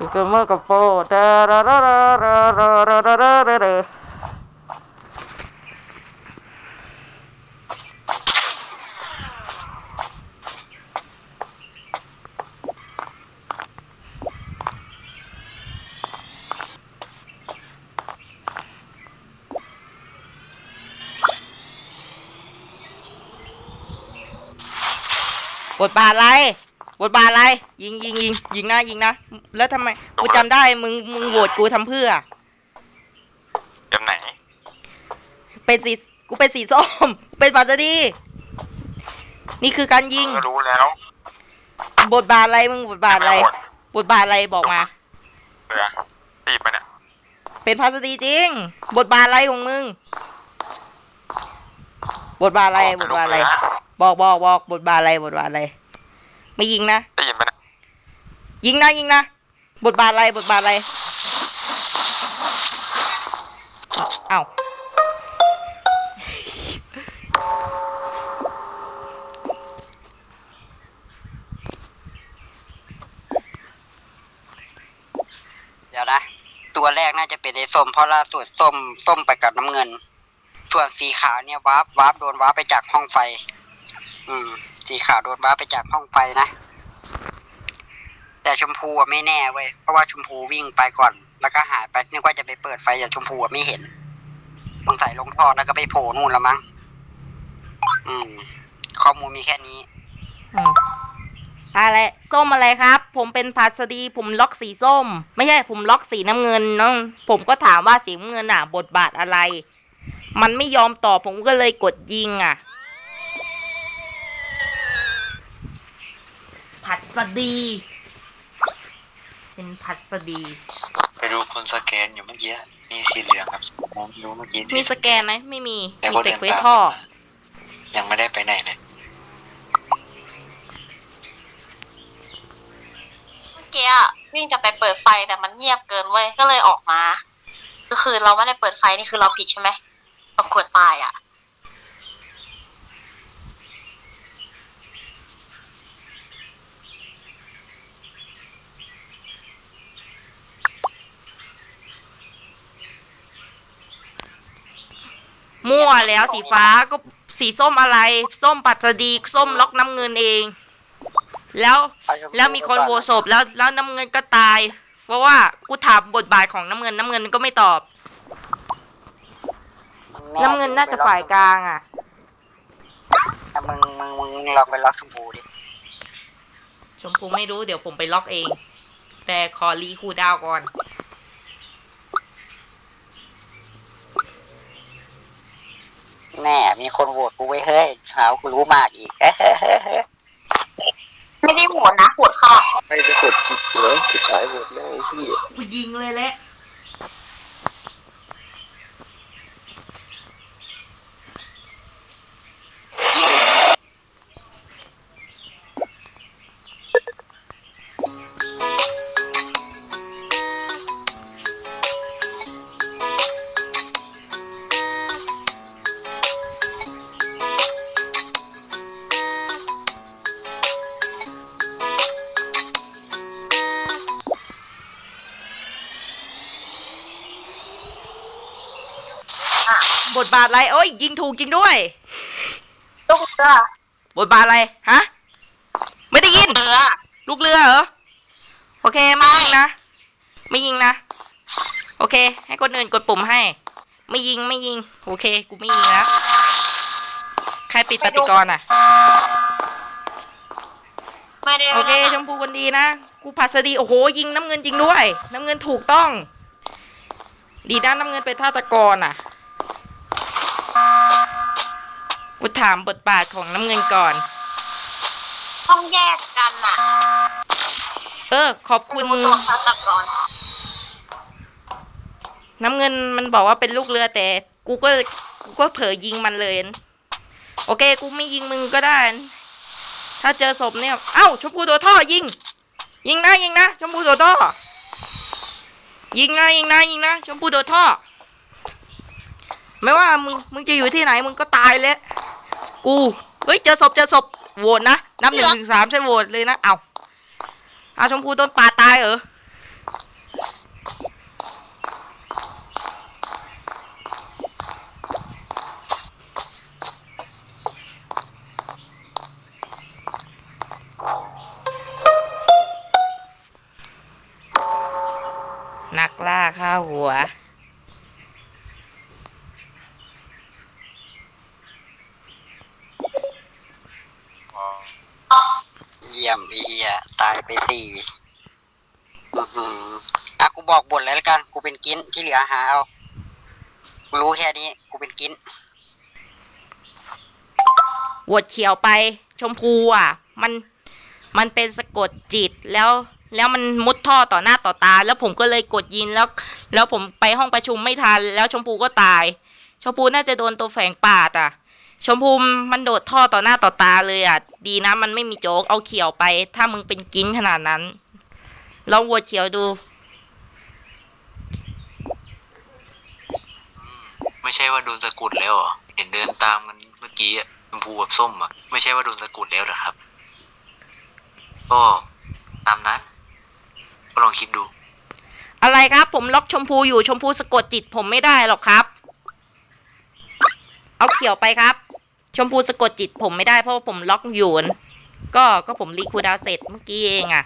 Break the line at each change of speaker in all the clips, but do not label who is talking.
มีเกมเมอร์กับโปรดาราราราราราราราราราราบทบาทอะไร บทบาทอะไร ยิงยิงยิงยิงนะยิงนะ แล้วทำไมกูจำได้มึงมึงโหวตกูทำเพื่อ
เกมไหน
เป็นสีกูเป็นสีส้ม เป็นปัสดี นี่คือการยิง
ก็รู้แล้ว
บทบาทอะไรมึงบทบาทอะไร
ม่หมด
บทบาทอะไรบอกมา
เรือตีบไปเนี่ย
เป็นพัสดีจริง บทบาทอะไรของมึง บทบาทอะไรบทบาทอะไร บอกบอกบอกบทบาทอะไรบทบาทอะไร ไม่ยิงนะ
ได้ยินไปเนี่ย
ยิงนะยิงนะบทบาทอะไรบทบาทอะไรเอ้า
เดี๋ยวนะ ตัวแรกน่าจะเป็นไอ้ส้มเพราะล่าสุดส้มส้มไปกับน้ำเงิน ส่วนสีขาวเนี่ยวาร์ปวาร์ปโดนวาร์ปไปจากห้องไฟ อืม สีขาวโดนวาไปจากห้องไฟนะ แต่ชมพูอะไม่แน่เว้ยเพราะว่าชมพูวิ่งไปก่อน แล้วก็หายไปนึกว่าจะไปเปิดไฟแต่ชมพูอะไม่เห็นสงสัยลงท่อแล้วก็ไปโผล่นู่นละมั้งอืม ข้อมูลมีแค่นี้
อืมอะไรส้มอะไรครับ ผมเป็นพัสดีผมล็อกสีส้ม ไม่ใช่ผมล็อกสีน้ำเงินน้องผมก็ถามว่าสีน้ำเงินอะ บทบาทอะไร มันไม่ยอมตอบผมก็เลยกดยิงอะ พัสดี เป็นพัสดี
ไปดูคนสแกนอยู่เมื่อกี้มีสีเหลืองครับผมไม่รู้เมื่อกี้
มีสแกนไหมไม่มี
แต่
มี
ว่า
แต่
เดิน
เควส
ตาม
ท่อ
ยังไม่ได้ไปไหนเลย
เมื่อกี้อะวิ่งจะไปเปิดไฟแต่มันเงียบเกินเว้ยก็เลยออกมา ก็คือเราไม่ได้เปิดไฟนี่คือเราผิดใช่ไหมเราควรตายอะ
มั่วแล้วสีฟ้าก็สีส้มอะไร ส้มปัสดีส้มล็อกน้ำเงินเอง แล้วแล้วมีคนโหวตศพแล้วแล้วน้ำเงินก็ตาย เพราะว่ากูถามบทบาทของน้ำเงินน้ำเงินก็ไม่ตอบน้ำเงินน่าจะฝ่ายกลางอะ
แต่มึงมึงมึงลองไปล็อกชมพูดิ
ชมพูไม่รู้เดี๋ยวผมไปล็อกเอง แต่ขอรีคูลดาวน์ก่อน
แน่ มีคนโหวตกูไว้เฮ้ยหาว่ากูรู้มากอีก
ไม่ได้โหวตนะโหวตค่ะ
ไม่จะกดผิดอยู่แล้วกูขายหมดแล้วไอ้ที่
กูยิงเลยแหละ บทบาทอะไรโอ้ยยิงถูกจริงด้วย
ลูกเรือบ
ทบาทอะไรฮะไม่ได้ยิน
เรือ
ลูกเรือเหรอโอเคไม่ยิงนะไม่ยิงนะโอเค ให้คนอื่นกดปุ่มให้ ไม่ยิงไม่ยิง โอเค กูไม่ยิงแล้วใครปิดปฏิกรณ์อะ
ไม่ได้
โอเคชมพูคนดีนะ กูพัสดีโอ้โหยิงน้ำเงินจริงด้วย น้ำเงินถูกต้อง ดีด้านน้ำเงินเป็นฆาตกรอะ กูถามบทบาทของน้ำเงินก่อน
ต้องแยกกันอะ
เออ ขอบคุณ
ตัวฆาตกร
น้ำเงินมันบอกว่าเป็นลูกเรือแต่ กูก็กูก็เผลอยิงมันเลย โอเค กูไม่ยิงมึงก็ได้ ถ้าเจอศพเนี่ย เอ้าชมพูตัวท่อยิง ยิงนะยิงนะชมพูตัวท่อ ยิงนะยิงนะยิงนะชมพูตัวท่อ ไม่ว่ามึงมึงจะอยู่ที่ไหนมึงก็ตายแล้ว กูเฮ้ยเจอศพเจอศพโหวตนะนับหนึ่งถึงสามใช่โหวตเลยนะเอาเอาชมพูต้นป่าตายเหรอนักล่าข้าหัว
ยี่ยมไอ้เหี้ยตายไปสี่อือหืออะกูบอกบทเลยแล้วกัน กูเป็นกิ้นที่เหลือหาเอา กูรู้แค่นี้ กูเป็นกิ้น
วดเขียวไป ชมพูอะ มันมันเป็นสะกดจิตแล้ว แล้วมันมุดท่อต่อหน้าต่อตา แล้วผมก็เลยกดยินแล้ว แล้วผมไปห้องประชุมไม่ทัน แล้วชมพูก็ตาย ชมพูน่าจะโดนตัวแฝงปาดอะ ชมพูมันโดดท่อต่อหน้าต่อตาเลยอะ ดีนะมันไม่มีโจ๊กเอาเขียวไป ถ้ามึงเป็นกิ้นขนาดนั้น ลองวดเขียวดู
ไม่ใช่ว่าโดนสะกุดแล้วเหรอเห็นเดินตามกันเมื่อกี้อะชมพูกับส้มอะ ไม่ใช่ว่าโดนสะกุดแล้วเหรอครับ ก็ตามนั้นก็ลองคิดดู
อะไรครับ ผมล็อกชมพูอยู่ชมพูสะกดจิตผมไม่ได้หรอกครับ เอาเขียวไปครับ ชมพูสะกดจิตผมไม่ได้เพราะว่าผมล็อกอยู่นก็ก็ผมรีคูดาวเสร็จเมื่อกี้เองอะ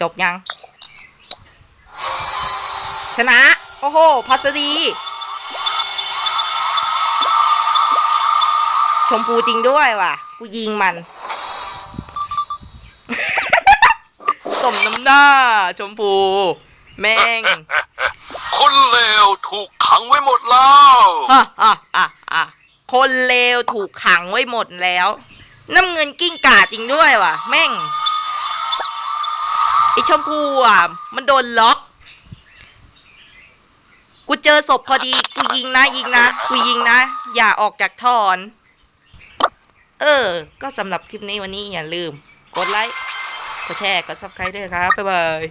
จบยัง ชนะ โอ้โห พัสดี ชมพูจริงด้วยว่ะ กูยิงมัน สมน้ำหน้า ชมพู แม่ง
คนเลวถูกขังไว้หมดแล้ว
ฮ่าฮ่าฮ่าฮ่าคนเลวถูกขังไว้หมดแล้ว น้ำเงินกิ้งก่าจริงด้วยว่ะ แม่งไอชมพูอะ มันโดนล็อก กูเจอศพพอดี กูยิงนะ ยิงนะ กูยิงนะ อย่าออกจากท่อน เออ ก็สำหรับคลิปนี้วันนี้อย่าลืม กดไลค์ กดแชร์ กดซับสไครต์ด้วยครับ บ๊ายบาย